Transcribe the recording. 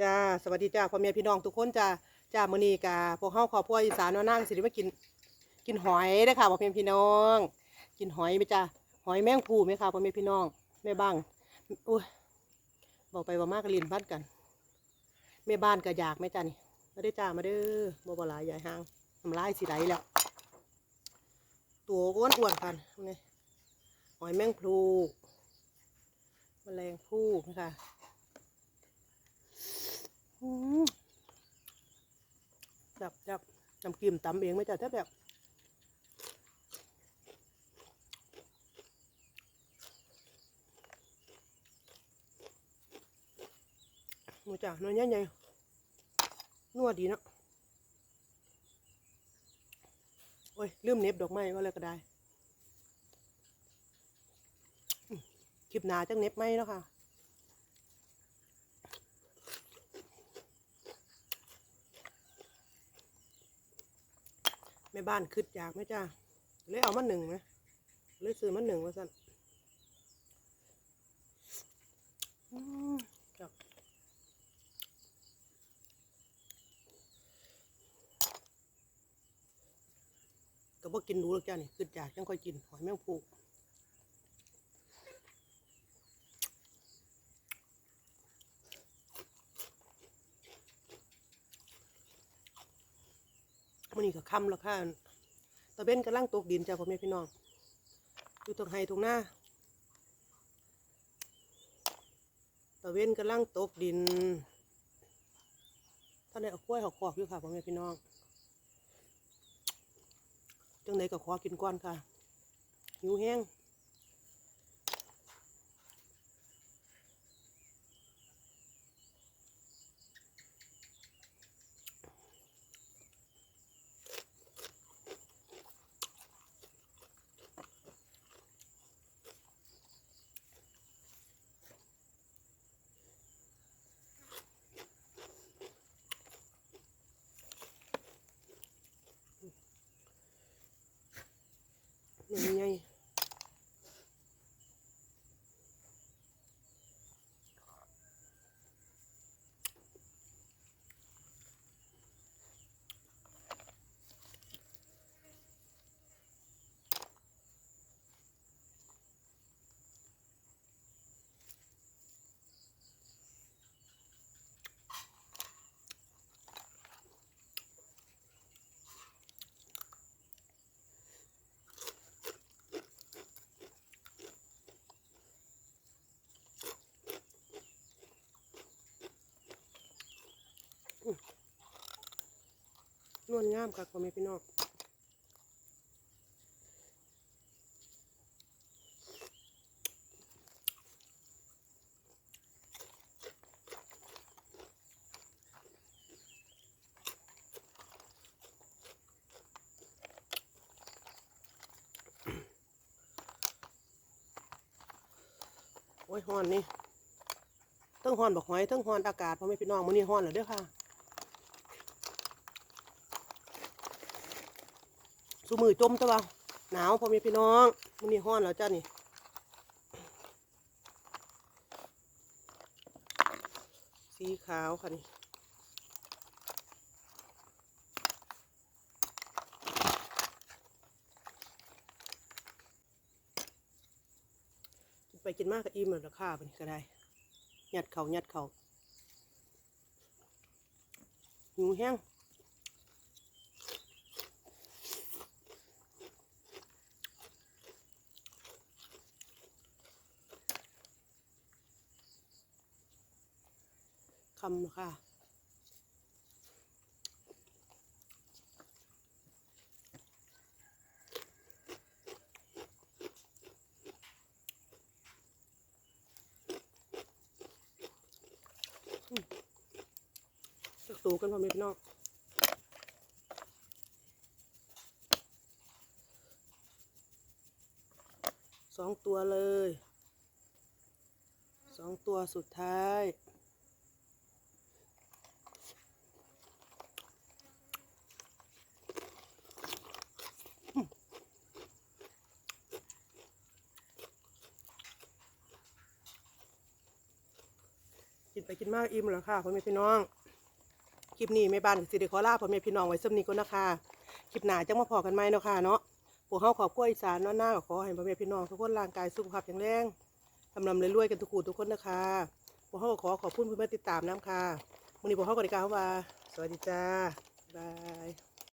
จ้าสวัสดีจ้าพ่อแม่พี่น้องทุกคนจ้าจ้ามื้อนี้กาพวกเฮาครอบครัวอีสานว่านางสิได้มากิน กินหอยเด้ค่ะพ่อแม่พี่น้อง กินหอยไหมจ้าหอยแมงภูไหมค่ะพ่อแม่พี่น้องแม่บ้างอุ้ยบอกไปว่ามากลินพัดกันแม่บ้านก็อยากไหมจ้านี่มาได้จ้ามาเด้อบ่บ่หลายใหญ่ห่างทำลายสิไหลแล้ว ตัวอ้วนอ้วนกันนี่หอยแมงภูแมลงภูนะคะ จับจับน้ำกิมตำเองไม่จ้ะถ้าแบบหมูจ้ะน้อยใหญ่ๆนัวดีเนาะโอ้ย ลืมเน็บดอกไม้ว่าอะไรก็ได้ คลิปหนาจังเน็บไหมแล้วค่ะ แม่บ้านคืดอยากไหมจ้าเลยเอามาหนึ่งไหมเลยซื้อมาหนึ่งมาสั่นครับก็บ่กินดูแล้วจ้านี่คืดอยากจังค่อยกินหอยแมงภูมั นนี่ก็ค่ำแล้วค่ะตะเบ้นกำลังตกดินจ้าพ่อแม่พี่น้อง อยู่ตรงไฮตรงหน้าตะเว้นกำลังตกดินท่านได้เอากล้วยหอกขอกอยู่ค่ะพ่อแม่พี่น้อง จังไหนก็ขอกินก้อนค่ะ หิวแห้ง นไง นวลงามค่ะพ่อแม่พี่น้องโอ้ยฮ้อนนี่ทั้งฮ้อนบอกหอยทั้งฮ้อนอากาศพ่อแม่พี่น้องมื้อนี้ฮ้อนแล้วเด้อค่ะ สูมือจมตะวะหนาวพ่อแม่พี่น้องมันนี่ห้อนแล้วจ้านี่สีขาวค่ะนี่ไปกินมากก็อิ่มแล้วราคาเป็นก็ได้ยัดเขายัดเขาหิวแห้ง คำนะคะสักตูกันพอมีพี่น้องสองตัวเลย สองตัวสุดท้าย กินไปกินมากอิ่มแล้วค่ะพ่อแม่พี่น้อง คลิปนี้แม่บ้านก็สิได้ขอลาพ่อแม่พี่น้องไว้สำนี้ก็นะคะคลิปหน้าจังมาพอกันไหมเนาะค่ะเนาะพวกเขาขอบครัวอีสานเนาะหน้าก็ขอให้พ่อแม่พี่น้องทุกคนร่างกายสุขภาพแข็งแรงทำลำรวยๆกันทุกคู่ทุกคนนะคะพวกเขาขอขอบคุณผู้มาติดตามน้ำค่ะวันนี้พวกเขาก็ได้กล่าวว่า สวัสดีจ้าบาย